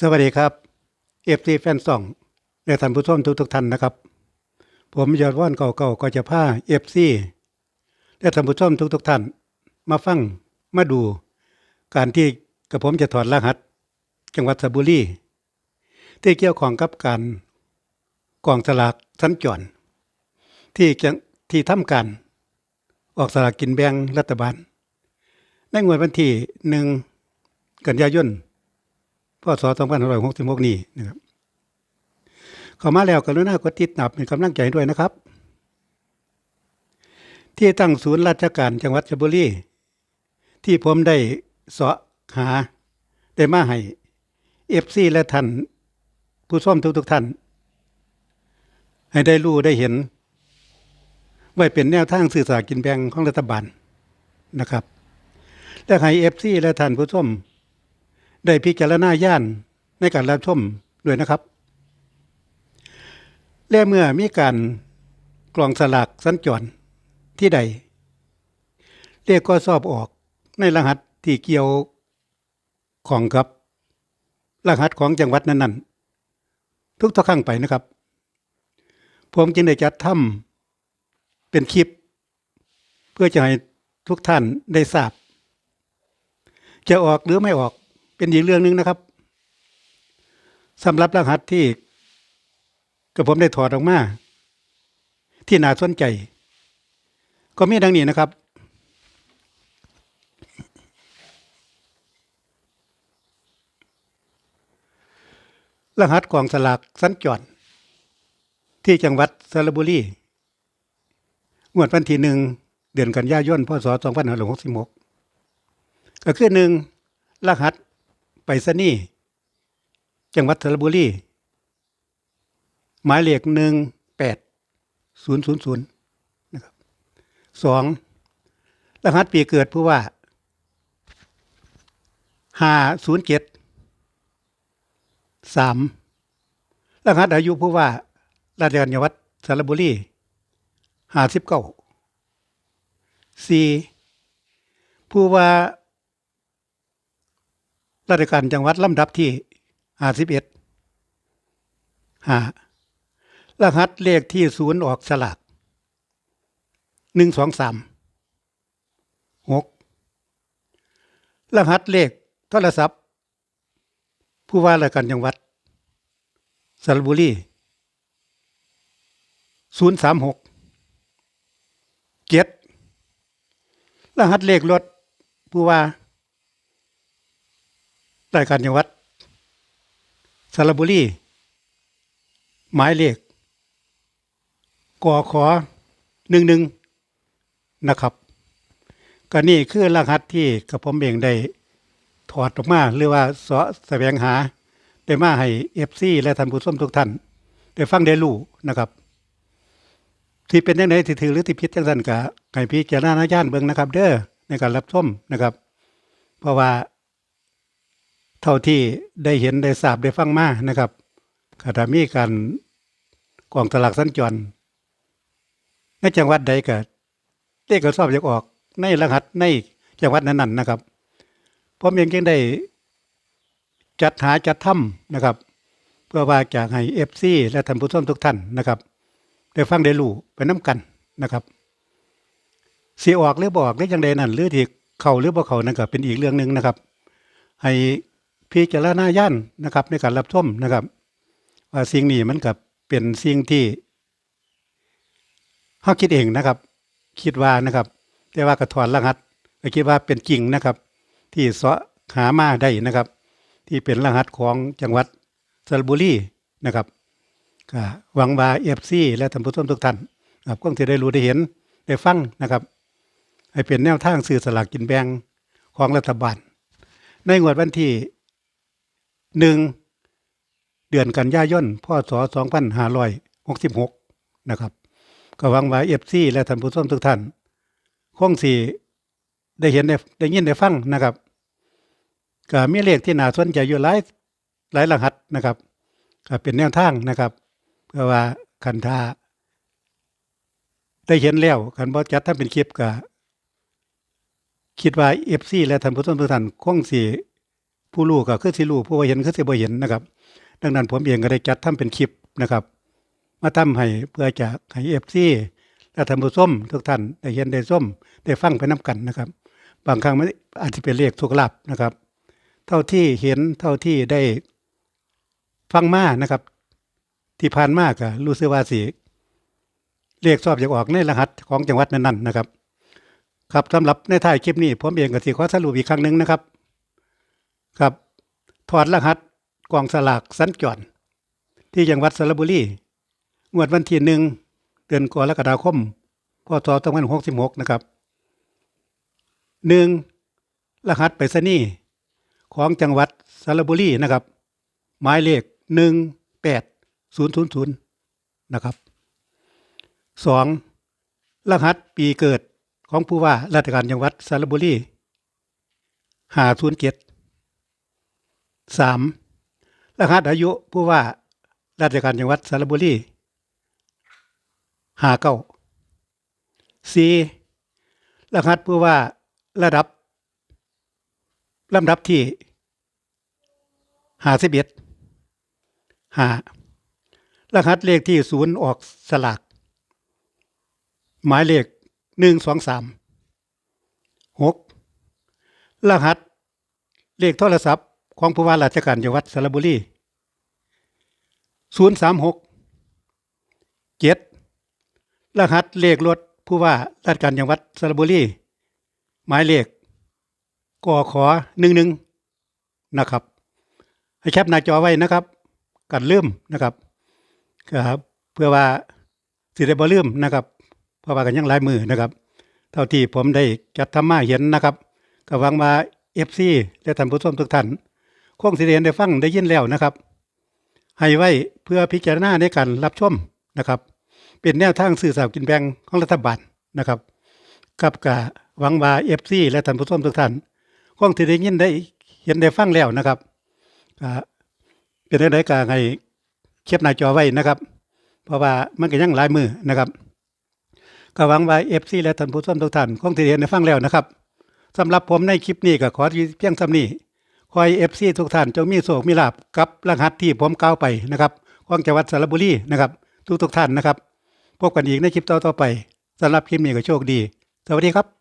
สวัสดีครับเอฟซีแฟนซองและท่านผู้ชมทุกทุกท่านนะครับ ผมยอดว่านเก่าๆก็จะพาเอฟซีและท่านผู้ชมทุกทุกท่าน มาฟังมาดู การที่กับผมจะถอดรหัส จังหวัดสระบุรีที่เกี่ยวข้องกับการกองสลากสัญจรที่จะที่ทำการออกสลากกินแบ่งรัฐบาล ในงวดวันที่หนึ่งกันยายน พศ2566 นี้นะครับเข้ามาแล้วกรุณากดติดตามเป็นกำลังใจด้วยนะครับ ที่ตั้งศูนย์ราชการจังหวัดชลบุรีที่ผมได้เสาะหาได้มาให้เอฟซีและท่านผู้ชมทุกๆท่าน ให้ได้รู้ได้เห็น ไว้เป็นแนวทางสื่อสารกินแบ่งของรัฐบาลนะครับ และให้เอฟซีและท่านผู้ชม ได้พิจารณาญาณในการรับชมด้วยนะครับ และเมื่อมีการกรองสลากสัญจรที่ใด เรียกก็สอบออกในรหัสที่เกี่ยวของกับรหัสของจังหวัดนั้นๆ ทุกทุกครั้งไปนะครับ ผมจึงได้จัดทำเป็นคลิป เพื่อจะให้ทุกท่านได้ทราบ จะออกหรือไม่ออก เป็นอีกเรื่องหนึ่งนะครับสำหรับรหัสที่กับผมได้ถอดออกมา ที่น่าสนใจ ก็มีดังนี้นะครับ รหัสกองสลากสัญจรที่จังหวัดสระบุรีงวดวันที่หนึ่งเดือนกันยายนพศ2566ก็คือหนึ่งรหัส ไปรษณีย์จังหวัดสระบุรี หมายเลขหนึ่งแปดศูนย์ศูนย์ศูนย์นะครับสองรหัสปีเกิดผู้ว่าห้าศูนย์เจ็ดสามรหัสอายุผู้ว่า ราชการจังหวัดสระบุรีห้าสิบเก้าสี่ผู้ว่า ราชการจังหวัดลำดับที่ห้าสิบเอ็ดห้ารหัสเลขที่ศูนย์ออกสลากหนึ่งสองสามหกรหัสเลขโทรศัพท์ ผู้ว่าราชการจังหวัดสระบุรีศูนย์สามหกเจ็ดรหัสเลขรถผู้ว่า รายการจังหวัดสระบุรี หมายเลขกอขอหนึ่งหนึ่งนะครับ ก็นี่คือรหัสที่กับผมเองได้ถอดออกมาหรือว่าเสาะแสวงหา ได้มาให้เอฟซีและท่านผู้ชมทุกท่าน ได้ฟังได้รู้นะครับ ที่เป็นยังไงที่ถือหรือที่พิษจังสันกะไก่พิจารณาญาณเบิ่งนะครับ เด้อในการรับชมนะครับ เพราะว่า เท่าที่ได้เห็นได้ทราบได้ฟังมานะครับก็ถ้ามีการกองสลากสัญจรในจังหวัดใดก็เลขก็สอบอยากออก ในรหัสในจังหวัดนั้นๆนะครับผมเองจึงได้จัดหาจัดทำนะครับ เพื่อว่าจะให้เอฟซีและท่านผู้ชมทุกท่านนะครับได้ฟังได้รู้ไปน้กันนะครับเสียออกหรือบอกหรือยังใดนั่นหรือที่เข้าหรือบ่เข้านั่นก็เป็นอีกเรื่องหนึ่งนะครับ ให้ พิจารณาญาณนะครับ ในการรับชมนะครับว่าสิ่งนี้มันกับเป็นสิ่งที่เฮาคิดเองนะครับ คิดว่านะครับ แต่ว่ากระถอนรหัสก็คิดว่าเป็นจริงนะครับ ที่เสาะหามาได้นะครับ ที่เป็นรหัสของจังหวัดสระบุรีนะครับก็หวังว่าเอฟซีและท่านผู้ชมทุกท่านครับก็จะได้รู้ได้เห็นได้ฟังนะครับ ให้เป็นแนวทางสื่อสลากกินแบ่งของรัฐบาล ในงวดวันที่ หนึ่งเดือนกันยายนพศสองพันห้าร้อยหกสิบหกนะครับก็หวังว่าเอฟซีและท่านผู้ชมทุกท่านคงสี่ได้เห็นได้ได้ยินได้ฟังนะครับก็มีเลขที่น่าสนใจอยู่หลายหลายรหัสนะครับก็เป็นแนวทางนะครับ เพื่อว่าคันทาได้เห็นแล้วคันบ่จัดถ้าเป็นคลิปก็คิดว่าเอฟซีและท่านผู้ชมทุกท่านคงสี่ ผู้รู้ก็คือสิรู้ผู้บ่เห็นคือสิบ่เห็นนะครับ ดังนั้นผมเองก็ได้จัดทำเป็นคลิปนะครับ มาทำให้เพื่อจะให้ FC และท่านผู้ชมทุกท่านได้เห็นได้ส้มได้ฟังไปนํกันนะครับ บางครั้งมันอาจจะเป็นเลขทุกลับนะครับ เท่าที่เห็นเท่าที่ได้ฟังมานะครับ ที่ผ่านมาก็รู้สึกว่าสิเลขชอบอยากออกในรหัสของจังหวัดนั้นๆนะครับ ครับสำหรับในท้ายคลิปนี้ผมเองก็สิขอสรุปอีกครั้งหนึ่งนะครับ ครับ ถอดรหัสกองสลากสัญจร ที่จังหวัดสระบุรีงวดวันที่หนึ่งเดือนกรกฎาคมพศ2566นะครับหนึ่งรหัสไปรษณีย์ของจังหวัดสระบุรีนะครับ หมายเลขหนึ่งแปดศูนย์ศูนย์ศูนย์นะครับสองรหัสปีเกิดของผู้ว่าราชการจังหวัดสระบุรีห้าศูนย์เจ็ด สามรหัสอายุผู้ว่าราชการจังหวัดสระบุรีห้าเก้าสี่รหัสผู้ว่าระดับลำดับที่ห้าสิบเอ็ดห้ารหัสเลขที่ศูนย์ออกสลาก หมายเลขหนึ่งสองสามหกรหัสเลขโทรศัพท์ ของผู้ว่าราชการจังหวัดสระบุรีศูนย์สามหกเจ็ดรหัสเลขรถผู้ว่าราชการจังหวัดสระบุรี หมายเลขกอขอหนึ่งหนึ่งนะครับ ให้แคปหน้าจอไว้นะครับ กันลืมนะครับครับ เพื่อว่าสิได้บ่ลืมนะครับ เพราะว่ากันยังหลายมือนะครับ เท่าที่ผมได้จัดทำมาเห็นนะครับก็หวังว่า FC และท่านผู้ชมทุกท่าน คงสิได้เห็นได้ฟังได้ยินแล้วนะครับ ให้ไว้เพื่อพิจารณาในการรับชมนะครับ เป็นแนวทางสื่อสารกินแบ่งของรัฐบาลนะครับ กับกะหวังว่า FC และท่านผู้ชมทุกท่านคงสิได้ยินได้เห็นได้ฟังแล้วนะครับก็เป็นได้ก็ให้เก็บหน้าจอไว้นะครับ เพราะว่ามันก็ยังหลายมือนะครับก็หวังว่า FC และท่านผู้ชมทุกท่านคงสิได้เห็นได้ฟังแล้วนะครับสำหรับผมในคลิปนี้ก็ขอเพียงสำนี้ คอยเอฟซีทุกท่านจงมีโชคมีลาบกับรหัสที่ผมกล่าวไปนะครับของจังหวัดสระบุรีนะครับ ทุกทุกท่านนะครับ พบกันอีกในคลิปต่อๆไปสำหรับคลิปนี้ก็โชคดี สวัสดีครับ